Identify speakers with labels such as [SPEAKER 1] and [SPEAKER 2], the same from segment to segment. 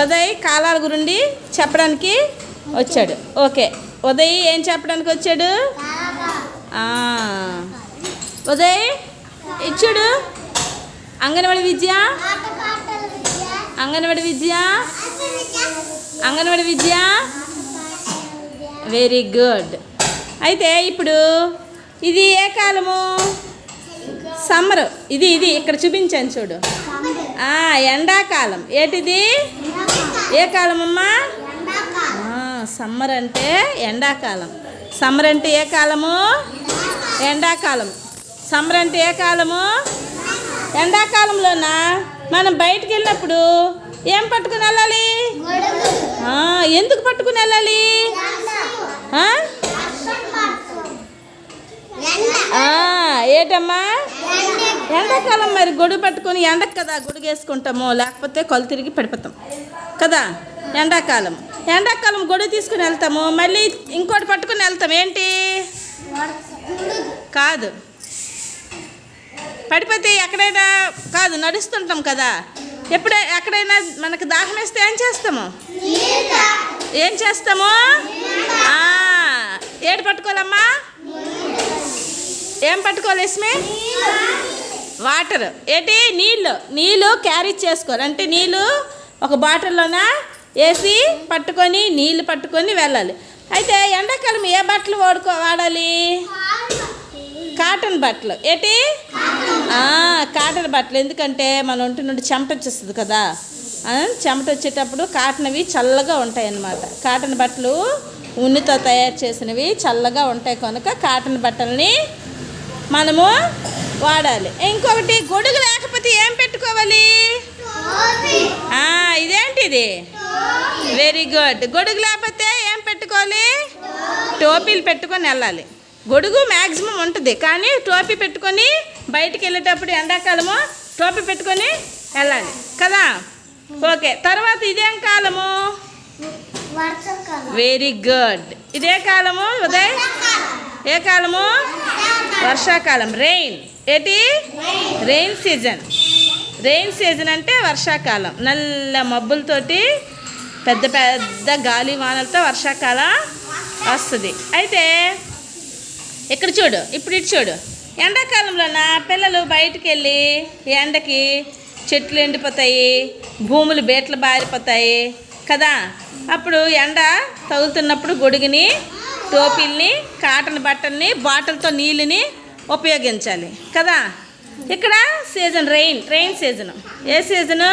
[SPEAKER 1] ఉదయ్ కాలాల గురించి చెప్పడానికి వచ్చాడు. ఓకే. ఉదయ్ ఏం చెప్పడానికి వచ్చాడు? ఉదయ్ ఇచ్చాడు. అంగన్వాడి విద్య? అంగన్వాడి విద్య? అంగన్వాడి విద్య? Very good. అయితే ఇప్పుడు ఇది ఏ కాలము? సమ్మర్. ఇది ఇది ఇక్కడ చూపించాను చూడు. ఎండాకాలం. ఏంటిది? ఏ కాలం అమ్మా సమ్మర్ అంటే ఎండాకాలం. సమ్మర్ అంటే ఏ కాలము? ఎండాకాలం. సమ్మర్ అంటే ఏ కాలము? ఎండాకాలంలోన? మనం బయటికి వెళ్ళినప్పుడు ఏం పట్టుకుని వెళ్ళాలి? ఎందుకు పట్టుకుని వెళ్ళాలి? ఏటమ్మా? ఎండాకాలం మరి గొడుగు పట్టుకొని ఎండకు కదా గొడుగు వేసుకుంటాము లేకపోతే కొలు తిరిగి పడిపోతాం కదా? ఎండాకాలం. ఎండాకాలం గొడుగు తీసుకుని వెళ్తాము మళ్ళీ ఇంకోటి పట్టుకుని వెళ్తాం. ఏంటి? కాదు. పడిపోతే ఎక్కడైనా కాదు నడుస్తుంటాం కదా? ఎప్పుడే ఎక్కడైనా మనకు దాహం వేస్తే ఏం చేస్తాము? ఏం చేస్తాము? ఏడు పట్టుకోవాలమ్మా. ఏం పట్టుకోవాలి ఇస్మే వాటర్. ఏంటి? నీళ్ళు. నీళ్ళు క్యారీ చేసుకోవాలి అంటే నీళ్ళు ఒక బాటిల్లోన? వేసి పట్టుకొని నీళ్ళు పట్టుకొని వెళ్ళాలి. అయితే ఎండాకాలం ఏ బట్టలు వాడుకో వాడాలి? కాటన్ బట్టలు. ఏంటి? కాటన్ బట్టలు. ఎందుకంటే మన ఒంటి నుండి చెమట వచ్చేస్తుంది కదా. చెమట వచ్చేటప్పుడు కాటన్వి చల్లగా ఉంటాయి అన్నమాట కాటన్ బట్టలు ఉన్నితో తయారు చేసినవి చల్లగా ఉంటాయి. కనుక కాటన్ బట్టల్ని మనము వాడాలి. ఇంకొకటి గొడుగు లేకపోతే ఏం పెట్టుకోవాలి? ఇదేంటిది? వెరీ గుడ్ గొడుగు లేకపోతే ఏం పెట్టుకోవాలి? టోపీలు పెట్టుకొని వెళ్ళాలి. గొడుగు మ్యాక్సిమం ఉంటుంది కానీ టోపీ పెట్టుకొని బయటికి వెళ్ళేటప్పుడు ఎండాకాలము టోపీ పెట్టుకొని వెళ్ళాలి. కదా? ఓకే తర్వాత ఇదేం కాలము? వెరీ గుడ్ ఇదే కాలము ఉదయ్? ఏ కాలము? వర్షాకాలం. రెయిన్ ఏటి? రెయిన్ సీజన్ రెయిన్ సీజన్ అంటే వర్షాకాలం. నల్ల మబ్బులతోటి పెద్ద పెద్ద గాలి వానలతో వర్షాకాలం వస్తుంది. అయితే ఇక్కడ చూడు ఇప్పుడు ఇటు చూడు. ఎండాకాలంలోన పిల్లలు బయటికి వెళ్ళి ఎండకి చెట్లు ఎండిపోతాయి భూములు బేట్లు బారిపోతాయి కదా? అప్పుడు ఎండ తగులుతున్నప్పుడు గొడుగుని టోపీల్ని కాటన్ బట్టల్ని బాటిల్తో నీళ్ళని ఉపయోగించాలి. కదా? ఇక్కడ సీజన్ రెయిన్ రెయిన్ సీజన్. ఏ సీజను?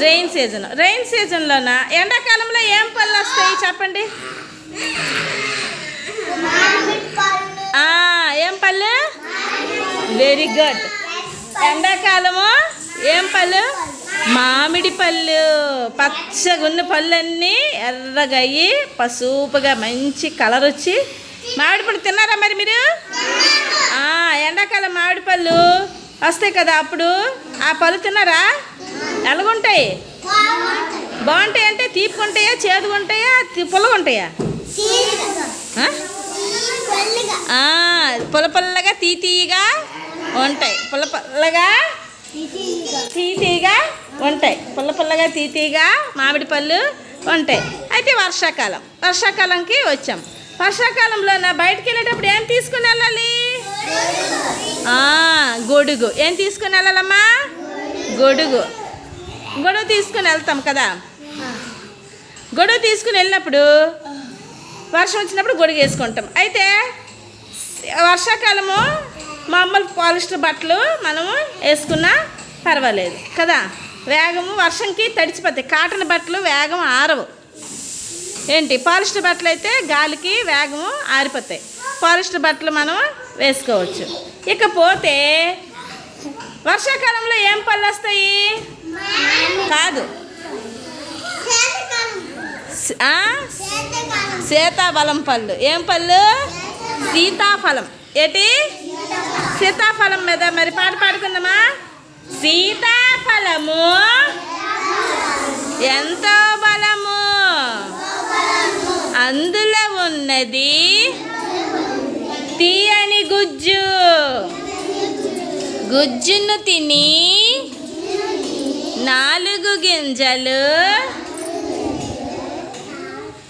[SPEAKER 1] Rain season. రెయిన్ సీజన్లోన? ఎండాకాలంలో ఏం పళ్ళు వస్తాయి చెప్పండి? ఏం పళ్ళు? వెరీ గుడ్ ఎండాకాలము ఏం పళ్ళు? మామిడి పళ్ళు. పచ్చగున్న పళ్ళన్నీ ఎర్రగా అయ్యి పసుపుగా మంచి కలర్ వచ్చి మామిడి పళ్ళు తిన్నారా మరి మీరు? ఎండాకాలం మామిడి పళ్ళు వస్తాయి కదా అప్పుడు? ఆ పళ్ళు తిన్నారా? ఎలాగుంటాయి? బాగుంటాయి అంటే తీపి ఉంటాయా చేదుగా ఉంటాయా పుల్లగా ఉంటాయా? ఆ? పుల్ల పుల్లగా తీతీగా ఉంటాయి. పుల్ల పుల్లగా తీతీగా ఉంటాయి. పుల్ల పుల్లగా తీతీగా మామిడి పళ్ళు ఉంటాయి. అయితే వర్షాకాలం. వర్షాకాలంకి వచ్చాం. వర్షాకాలంలో నా బయటికి వెళ్ళేటప్పుడు ఏం తీసుకుని వెళ్ళాలి? గొడుగు. ఏం తీసుకుని వెళ్ళాలమ్మా? గొడుగు. గొడుగు తీసుకుని వెళ్తాం కదా? గొడుగు తీసుకుని వెళ్ళినప్పుడు వర్షం వచ్చినప్పుడు గొడుగు వేసుకుంటాం. అయితే వర్షాకాలము మామూలు పాలిస్టర్ బట్టలు మనము వేసుకున్నా పర్వాలేదు కదా? వేగము వర్షంకి తడిచిపోతాయి. కాటన్ బట్టలు వేగం ఆరవు. ఏంటి? పాలిస్టర్ బట్టలు అయితే గాలికి వేగము ఆరిపోతాయి. పాలిస్టర్ బట్టలు మనం వేసుకోవచ్చు. ఇకపోతే వర్షాకాలంలో ఏం పళ్ళు వస్తాయి? కాదు? సీతాఫలం పళ్ళు. ఏం పళ్ళు? సీతాఫలం. ఏంటి? సీతాఫలం. మీద మరి పాట పాడుకుందామా? సీతాఫలము. ఎంతో బలము. అందులో ఉన్నది తీయని గుజ్జు. గుజ్జును తిని నాలుగు గింజలు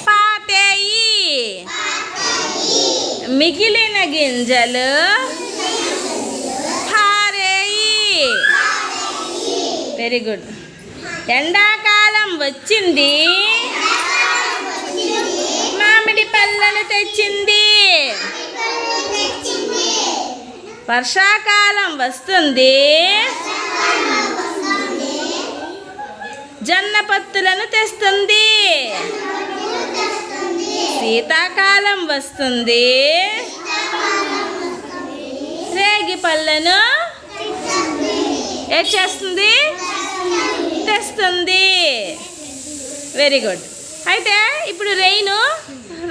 [SPEAKER 1] పాతేయి. మిగిలిన గింజలు పారేయి. వెరీ గుడ్ ఎండాకాలం వచ్చింది. మామిడి పళ్ళను తెచ్చింది. వర్షాకాలం వస్తుంది. జన్న పత్తులను తెస్తుంది. శీతాకాలం వస్తుంది. రేగి పళ్ళను ఏం చేస్తుంది? తెస్తుంది. వెరీ గుడ్ అయితే ఇప్పుడు రెయిన్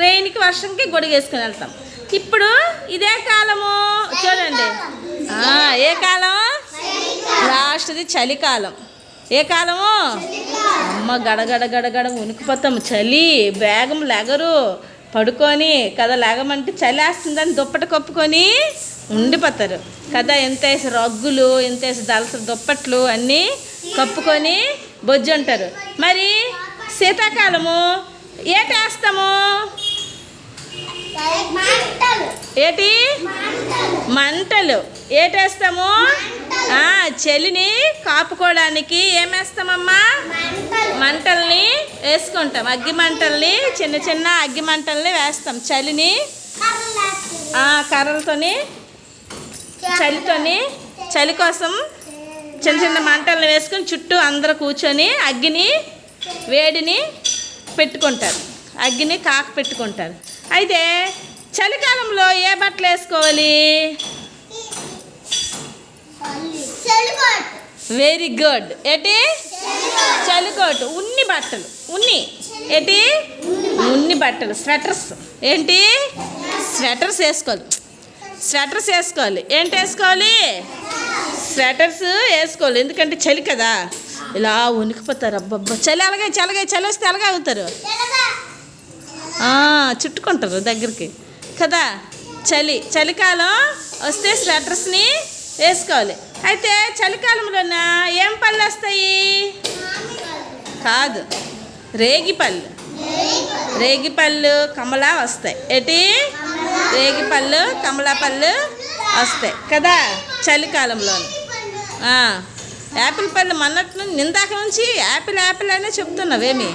[SPEAKER 1] రెయిన్కి వర్షంకి గొడుగేసుకుని వెళ్తాం. ఇప్పుడు ఇదే కాలము. చూడండి. ఏ కాలం? లాస్ట్ది చలికాలం. ఏ కాలము? అమ్మ గడగడ గడగడ ఉనికిపోతాం చలి బేగం లెగరు. పడుకొని కదా లేగమంటే చలి వేస్తుందని దుప్పటి కప్పుకొని ఉండిపోతారు. కదా ఎంత వేసి రగ్గులు ఎంత వేసి దుప్పట్లు అన్నీ కప్పుకొని బొజ్జు ఉంటారు. మరి శీతాకాలము ఏటేస్తాము? ఏటి? మంటలు. ఏటేస్తాము? చలిని కాపుకోవడానికి ఏమేస్తామమ్మా? మంటల్ని వేసుకుంటాం. అగ్గి మంటల్ని చిన్న చిన్న అగ్గి మంటల్ని వేస్తాం. చలిని కర్రలతోని చలితోని చలి కోసం చిన్న చిన్న మంటలను వేసుకొని చుట్టూ అందరూ కూర్చొని అగ్గిని వేడిని పెట్టుకుంటారు. అగ్గిని కాక పెట్టుకుంటారు. అయితే చలికాలంలో ఏ బట్టలు వేసుకోవాలి? వెరీ గుడ్ ఏటి? చలికోటు. ఉన్ని బట్టలు. ఉన్ని. ఏంటి? ఉన్ని బట్టలు. స్వెటర్స్. ఏంటి? స్వెటర్స్ వేసుకోవాలి. స్వెటర్స్ వేసుకోవాలి. ఏంటి వేసుకోవాలి? స్వెటర్స్ వేసుకోవాలి. ఎందుకంటే చలి కదా. ఇలా ఉనికిపోతారు అబ్బబ్బా. చలి అలాగే చలిగా చలి వస్తే అలాగే అవుతారు చుట్టుకుంటారు దగ్గరికి. కదా? చలి చలికాలం వస్తే స్వెటర్స్ని వేసుకోవాలి. అయితే చలికాలంలోన? ఏం పళ్ళు వస్తాయి? కాదు రేగి పళ్ళు. రేగి పళ్ళు కమలా వస్తాయి. ఏటి? రేగి పళ్ళు కమలా పళ్ళు వస్తాయి. కదా? చలికాలంలో యాపిల్ పళ్ళు మొన్నట్లు నిందాక నుంచి యాపిల్ యాపిల్ అనే చెప్తున్నావేమి?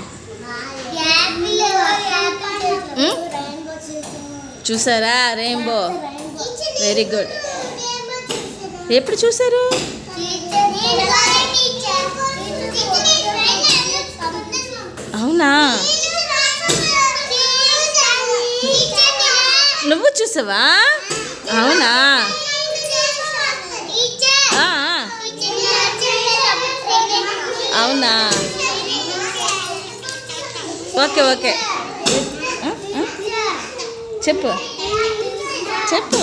[SPEAKER 1] చూసారా రెయిన్బో వెరీ గుడ్ ఎప్పుడు చూసారు అవునా నువ్వు చూసావా అవునా అవునా ఓకే ఓకే. చెప్పు. చెప్పు.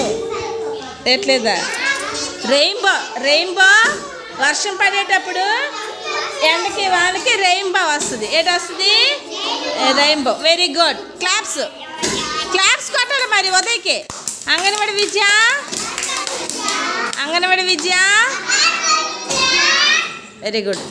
[SPEAKER 1] ఎట్లేదా? రెయిన్బో రెయిన్బో వర్షం పడేటప్పుడు ఎండకి వానకి రెయిన్బో వస్తుంది. ఏటి వస్తుంది? Rainbow. Very good claps claps కొట్టాలి మరి ఉదయకి. అంగన్వాడి విద్య? అంగన్వాడి విద్య? Very good